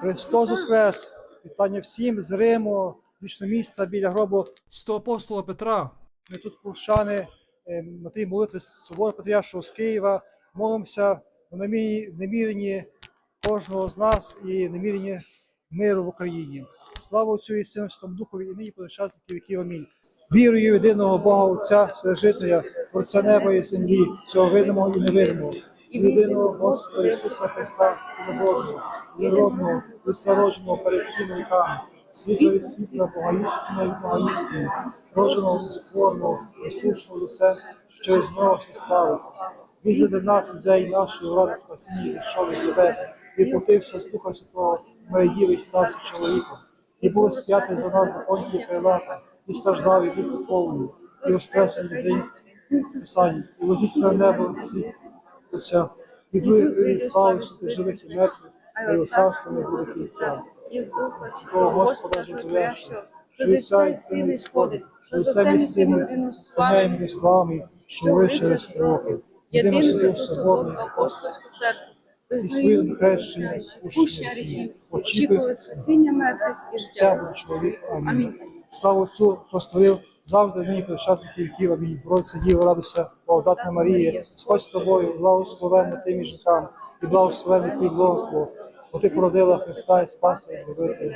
Христос Воскрес! Вітання всім з Риму, з вічного міста біля гробу святого апостола Петра. Ми тут прощани е, на тій молитви Собору Патріаршого з Києва. Молимося в наміренні, кожного з нас і наміренні миру в Україні. Слава Отцю і Сину Святому Духові і нині віки віків. Амінь. Вірую в єдиного Бога Отця, Вседержителя, Творця неба і землі, всього видимого і невидимого, і в єдиного Господа Ісуса Христа, Сина Божого, єдиного, відсародженого перед всіма віками, світла від світла, Бога істина від Бога істини, родженого, створного, осушного усе, що через нього все сталося. Він за нас, людей нашої ради спасіння, зійшов із небес, і потився, слухався того, Марії, і стався чоловіком. І був сп'ятий за нас за понтії Пилата, і страждав, і був повний, і воскрес від людей Писання, і возісся на небо і другий прийде слави, що ти живих і мертвих, його царство не буде кінця. і Святого Господа живлящого, що від Отця і Сина що від Сина і Сина, помяємо і славами, що ви через пророки. Єдино святого соборний апостольську церкву, і своїм хрещенням учнів, очікує очікують спасіння мертвих і життя. Чоловік. Амінь. Слава Отцю, що створив завжди нині під час віків віків. Амінь. Боротися Діва, радуйся, благодатна Марія, Господь з тобою, благословенна ти між жінками, і благословенний плід Твого, бо ти породила Христа і Спаса і Збавителя.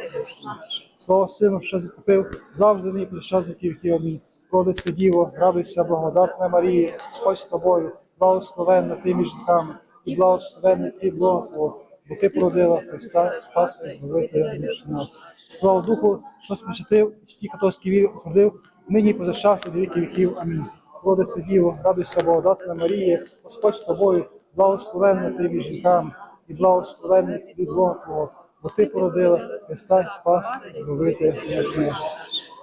Слава Сину, що закупив завжди нині під час віків. Амінь. Родиться Діво, радуйся, благодатна Марія, Господь з тобою, благословенна ти між жінками, і благословенний плід лона Твого, бо ти породила Христа, Спаса і Збавителя душ наших. Слава Духу, що спочатив всі католицькі вірі утвердив, нині позачас і до віки віків. Амінь. Родиться Діво, радуйся, благодатна Марія, Господь з тобою, благословенна ти між жінками, і благословенний плід лона Твого, бо ти породила Христа, Спас душ наших.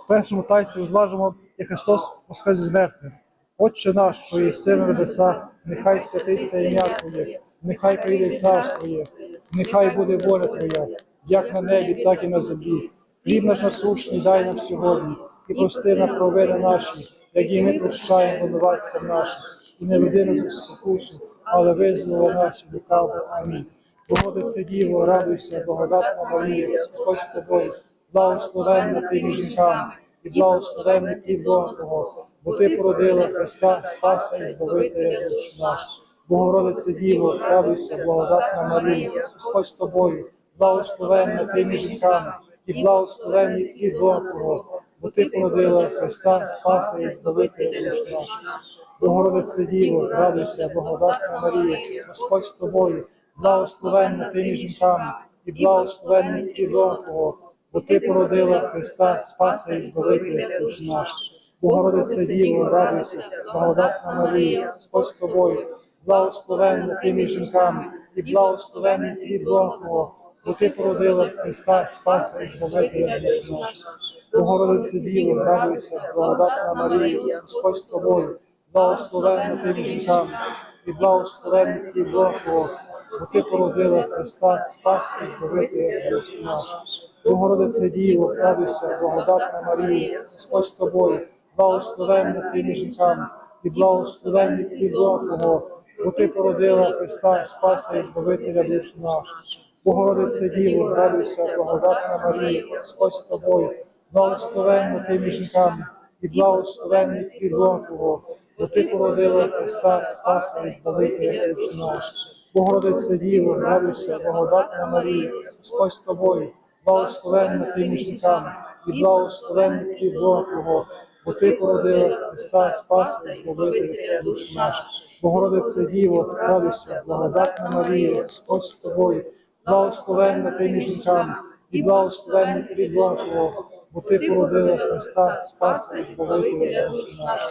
В першому тайстві розважимо, як Христос воскрес з мертвих. Отче наш, що єси на небесах, нехай святиться ім'я Твоє, нехай прийде царство Твоє, нехай буде воля Твоя, як на небі, так і на землі. Хліб наш насущний дай нам сьогодні, і прости нам провини наші, як і ми прощаємо винуватцям нашим, і не веди нас у спокусу, але визволи нас від лукавого. Амінь. Богодиться Діво, радуйся, благодатна Марія, Господь з тобою, благословенна ти між жінками, і благословенний плід лона Твого, бо ти породила Христа, Спаса і Збавителя душ наш. Богородице Діво, радуйся, благодатна Марія, Господь з тобою, благословенна ти між жінками, і благословенний плід лона Твого, бо ти породила Христа, Спаса і Збавителя душ наш. Богородице Діво, радуйся, благодатна Марія, Господь з тобою, благословенна ти між жінками, і благословенний плід лона Твого, бо ти породила Христа, Спаса і Збавителя душ наш. Богородице Діво, радуйся, благодатна Марія, Господь з тобою, благословенна ти між жінками, і благословенний плід лона Твого, бо ти породила Христа, Спаса і Збавителя душ наш. Богородице Діво, радуйся, благодатна Марія, Господь з тобою, благословенна ти між жінками, і благословенний плід Твого, бо ти породила Христа, Спаса і Збавителя душ наш. Богородице Діво, радуйся, благодатна Марія, Господь з тобою, благословенна ти між жінками, і благословенний плід Твого, бо ти породила Христа, Спаса і Збавителя душ наш. Богородице Діво, радуйся, благодатна Марія, Господь з тобою, благословенна ти між жінками, і благословенний плід Твого, бо ти породила Христа, Спаса і Збавителя душ наш. Богородице Діво, радуйся, благодатна Марія, Господь з тобою, благословенна ти між жінками, і благословенний плід Твого, бо ти породила Христа, Спаса і Збавителя душ наш. Богородице Діво, радуйся, благодатна Марія, Господь з тобою, благословенна ти між жінками, і благословенний плід лона Твого, бо ти породила Христа, Спаса і Збавителя душ наш.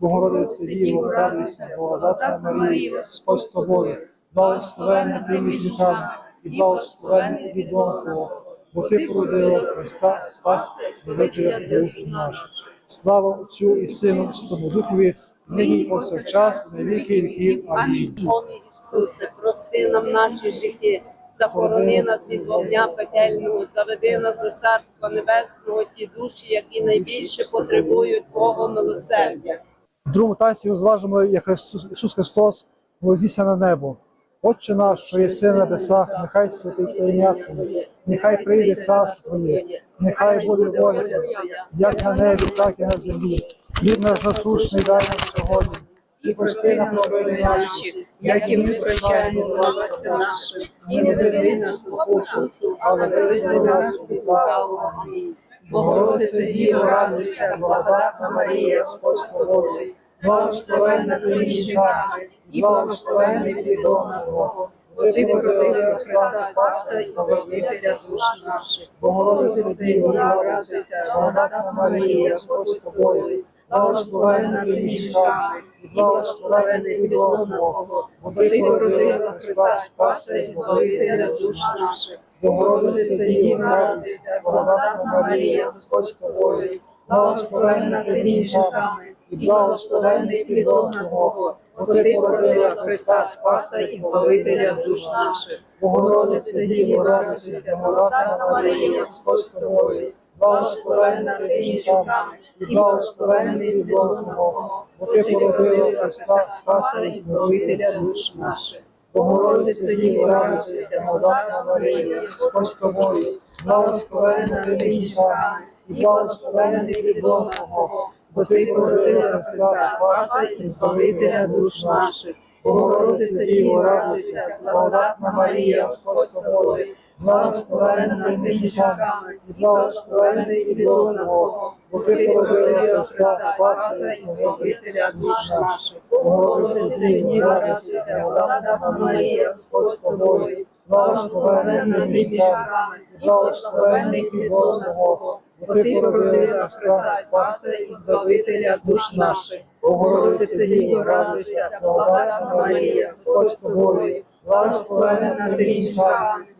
Богородице Діво, радуйся, благодатна Марія, з тобою, благословенна ти між жінками, і благословенний лона Твого, бо ти породила Христа, Спаса і Збавителя душ наш. Слава Отцю і Сину, Святому Духові, нині повсякчас, на віки віків. Амінь. Ісусе, прости нам наші гріхи, захорони нас від вогня пекельного, заведи нас до Царства Небесного, ті душі, які найбільше потребують Твого милосердя. В другому тайстві розважимо, як Ісус Христос вознісся на небо. Отче наш, що єси на небесах, нехай святиться ім'я Твоє, нехай прийде царство Твоє, нехай буде воля Твоя, як на небі, так і на землі. Хліб наш насущний дай нам сьогодні, І прости нам провини наші, як і ми прощаємо винуватцям нашим, і не веди нас у спокусу, але визволи нас від лукавого. Амінь. Богородице Діво, радуйся, благодатна Марія, Господь з тобою, благословенна ти між жінками, і благословенний плідона Твого. Бо ти породила Христа Спаса і Збавителя душ наших. Богородице Діво, радуйся, благодатна Марія, Господь з тобою, благословенна ти між жінками, і благословенний плідона Твого. Бо ти Христа Спаса і Збавителя душ наших. Богородице Діво, радуйся, благодатна Марія, Господь з тобою, благословенна ти між жінками, і благословенний плідон Твого, бо ти Христа Спаса і Збавителя душ наших. Богородице Діво, радуйся, благодатна Марія, Господь з тобою, благословенна ти між жінками, і благословенний плідон Твого, бо ти породила Христа Спаса і Збавителя душ наших. Богородице Діво, радуйся, благодатна Марія, Господь з тобою, благословенна ти між жінками, і благословенний плідон Твого, бо ти породила Христа Спаса і Збавителя душ наших. Богородице Діво, радуйся, благодатна Марія, Господь з тобою, благословенна ти між жінками, і благословенний плідон Твого, бо ти породила Христа Спаса і Збавителя душ наших. Богородице Діво, радуйся, благодатна Марія, Господь з тобою, благословенна ти між жінками, і благословенний плідон Твого, бо ти породила Христа Спаса і Збавителя душ наших. Богородице Діво, радуйся, благодатна Марія, Господь з тобою, благословенна між жінками, і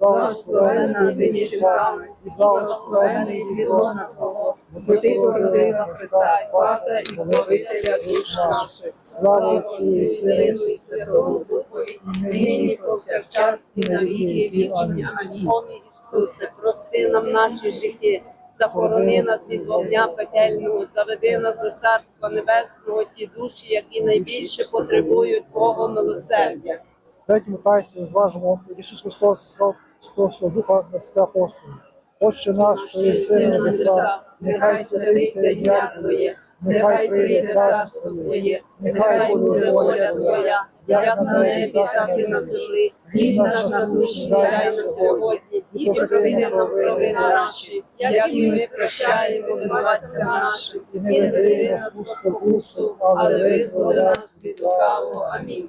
благословенна ти між жінками, і благословенний плідон Твого, бо ти породила Христа Спаса і Збавителя душ наших. Слава Отцю і Сину і Святому Духові, нині повсякчас і на віки вічні. Амінь. Ісусе, прости нам наші гріхи, захорони нас від вогня пекельного, заведи нас до Царства Небесного, ті душі, які найбільше потребують Твого милосердя. Третьому таїнстві розважимо, як Ісус Христос Святого Святого Духа на святе апостолів. Отче наш, що є син небеса, нехай святиться ім'я Твоє, нехай прийде царство Твоє, нехай буде воля Твоя, як на небі, так і на землі. Хліб наш насущний дай нам сьогодні, і прости нам провини наші, як і ми прощаємо винуватцям нашим, і не веди нас у спокусу, але визволи нас від лукавого. Амінь.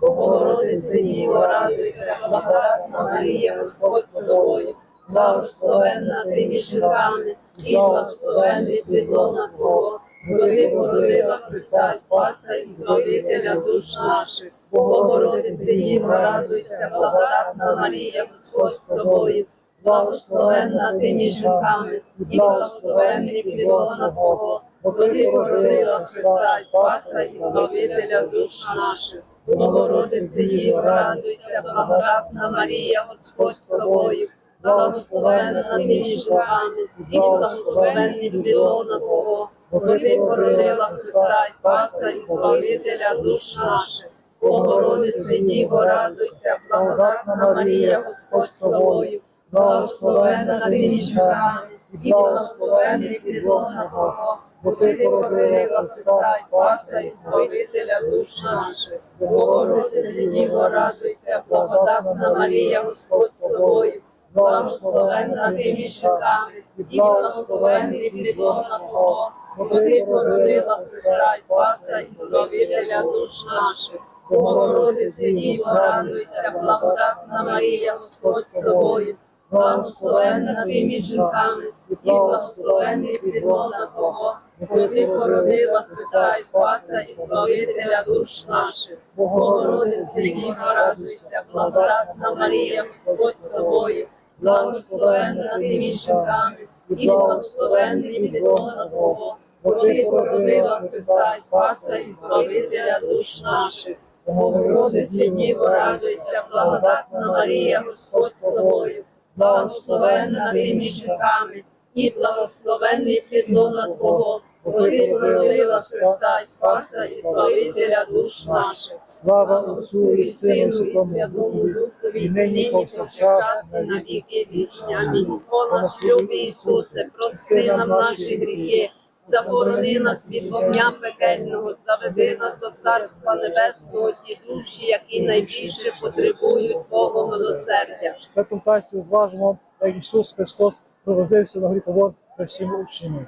Богородице Діво, радуйся, благодатна Марія, Господь з тобою, благословенна ти між жінками, і благословенний плідона Твого, бо ти породила Христа Спаса і Збавителя душ наших. Богородице Діво, радуйся, благодатна Марія, Господь з тобою, благословенна ти між жінками, і благословенний плідона Твого, бо ти породила Христа Спаса і Збавителя душ наших. Богородице Діво, радуйся, благодатна Марія, Господь з тобою, благословенна ти між жінками, і благословенний плідона Твого, бо ти породила Христа і Спаса і Збавителя душ наших. Богородице Діво, радуйся, благодатна Марія, Господь з тобою, благословенна ти між жінками, і благословенний плідона Твого, бо ти породила Христа Спаса і Збавителя душ наших. Богородице Діво, радуйся, благодатна Марія, Господь з тобою, благословенна ти між жінками, і благословенний плідлона Твого, бо ти породила Христа, Спаса і Збавителя душ наших. Богородице Діво, радуйся, благодатна Марія, Господь з тобою, благословенна ти між жінками, і благословенний плідлона Твого, бо ти породила Христа, і Спаса і Збавителя душ наших. Богородице Діво, радуйся, благодатна Марія, Господь з тобою, благословенна ти між жінками, і благословенний плідлона Твого, бо ти породила Христа, і Спаса і Збавителя душ наших. Богородице Діво, радуйся, благодатна Марія, Господь з тобою, благословенна ти між жінками, і благословенний плідлона Твого, ти породила Христа, Спаса і Збавителя душ наших. Слава Отцю і Сину і Святому Духові, і нині повсякчас, на віки вічні. Амінь. О наш любий Ісусе, прости нам наші гріхи, заборони нас від вогня пекельного, заведи нас до Царства Небесного, ті душі, які найбільше потребують Твого милосердя. В четвертому тайстві зважимо, як Ісус Христос провозився на горі Тавор при всіми учнями.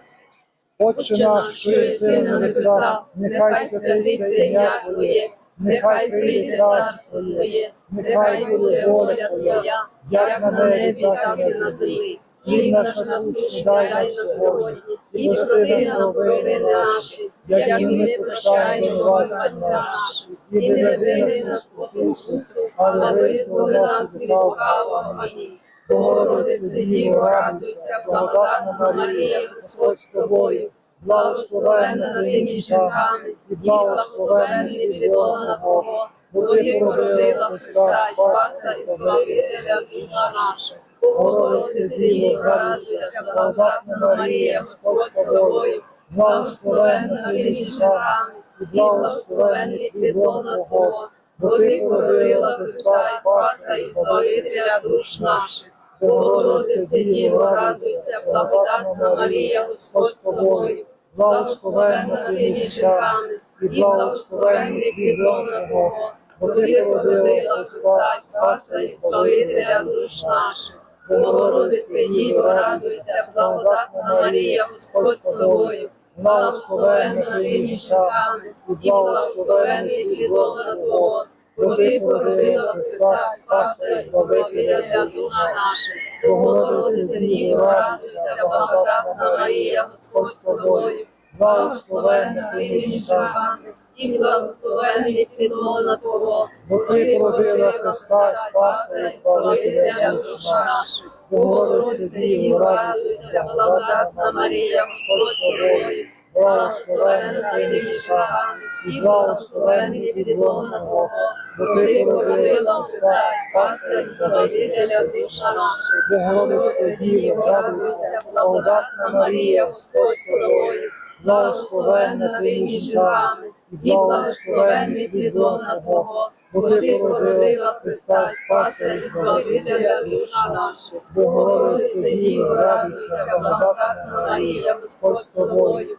Отче наш, що єси на небесах, нехай святиться ім'я Твоє, нехай прийде царство Твоє, нехай буде воля Твоя, як на небі, так і на землі. Хліб наш насущний дай нам сьогодні, і прости нам провини наші, як і ми прощаємо винуватцям нашим. І не веди нас у спокусу, але визволи нас від лукавого. Амінь. Богородице Діво, радуйся, благодатна Марія, Господь з тобою, благословенна ти жінками, і благословенний плідлона Твого, бо ти породила Христа, Спаса і Збавителя душ наших. Богородице Діво, радуйся, благодатна Марія, Господь з тобою, благословенна ти жінками, і благословенний плідлона Твого, бо ти породила Христа, Спаса і Збавителя душ наших. Богородице Діво, радуйся, благодатна Марія, Господь з тобою, благословенна ти між жінками, і благословенний плідлона Твого, бо ти породила Христа, Спаса і Збавителя душ наших. Богородице Діво, радуйся, благодатна Марія, Господь з тобою, благословенна ти між жінками, і благословенний плідлона Твого, бо ти породила Христа, Спаса і Збавителя душ наших. Богородице Діво, радуйся, благодатна Марія, Господь з тобою, благословенна ти між жінками, і благословенний плідлона Твого, бо ти породила Христа, Спаса і Збавителя душ наших. Богородице Діво, радуйся, благодатна Марія, Господь з тобою, благословенна ти між жінками, і благословенний плідлона Твого, бо ти породила Христа, Спаса і Збавителя душ наших. Богородице Діво, радуйся, благодатна Марія, Господь з тобою, благословенна ти між жінками, і благословенний плідлона Твого, бо ти породила Христа, Спаса і Збавителя душ наших. Богородице Діво, радуйся, благодатна Марія, Господь з тобою,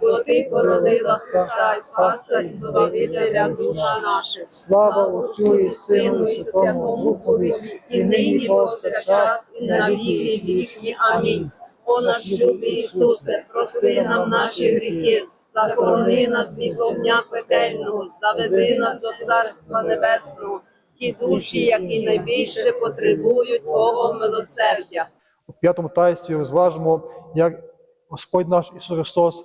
бо ти породила Христа, і Спаса і Збавителя душ наших. Слава Отцю і Сину і Святому Духові, і нині повсякчас, і на віки вікні. Амінь. О наш любий Ісусе, прости нам наші гріхи, захорони нас від вогня пекельного, заведи нас до Царства Небесного, ті душі, які найбільше потребують Твого милосердя. У п'ятому таїстві розважимо, як Господь наш Ісус Христос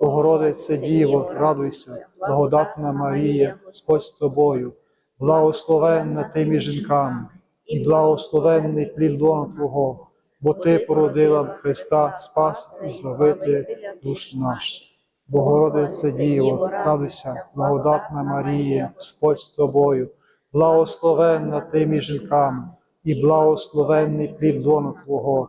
Богородице Діво, радуйся, благодатна Марія, Господь з тобою, благословенна ти між жінками, і благословенний плід лона Твого, бо Ти породила Христа, Спас і Збавителя душ наш. Богородице Діво, радуйся, благодатна Марія, Господь з тобою, благословенна ти між жінками, і благословенний плід лона Твого,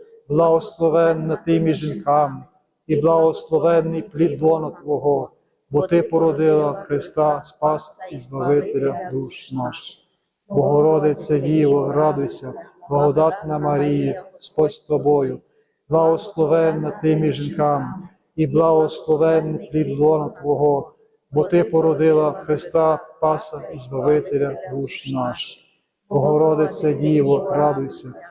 благословенна ти між жінками, і благословенний плід лона Твого, бо Ти породила Христа, Спаса і Збавителя душ наших. Богородице Діво, радуйся, благодатна Марія, Господь з тобою, благословенна ти між жінками, і благословенний плід лона Твого, бо Ти породила Христа, Спаса і Збавителя душ наших. Богородице Діво, радуйся,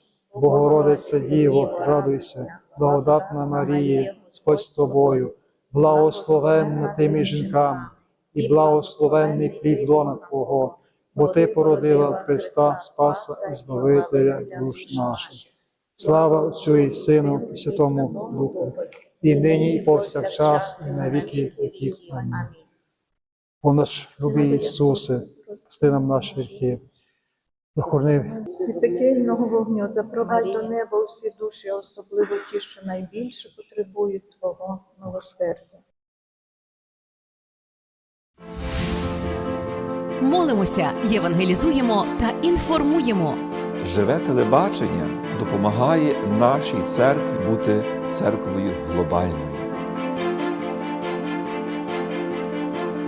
Богородице Діво, радуйся, благодатна Марія, Господь з тобою, благословенна ти між жінками, і благословенний плід лона Твого, бо Ти породила Христа, Спаса і Збавителя душ наших. Слава Отцю і Сину, і Святому Духу, і нині, і повсякчас, і на віки віків. Амінь. О наш любий Ісусе, прости нам наші гріхи, захорони Від пекельного вогню запровадь до неба усі душі, особливо ті, що найбільше потребують Твого милосердя. Молимося, євангелізуємо та інформуємо. Живе телебачення допомагає нашій церкві бути церквою глобальною.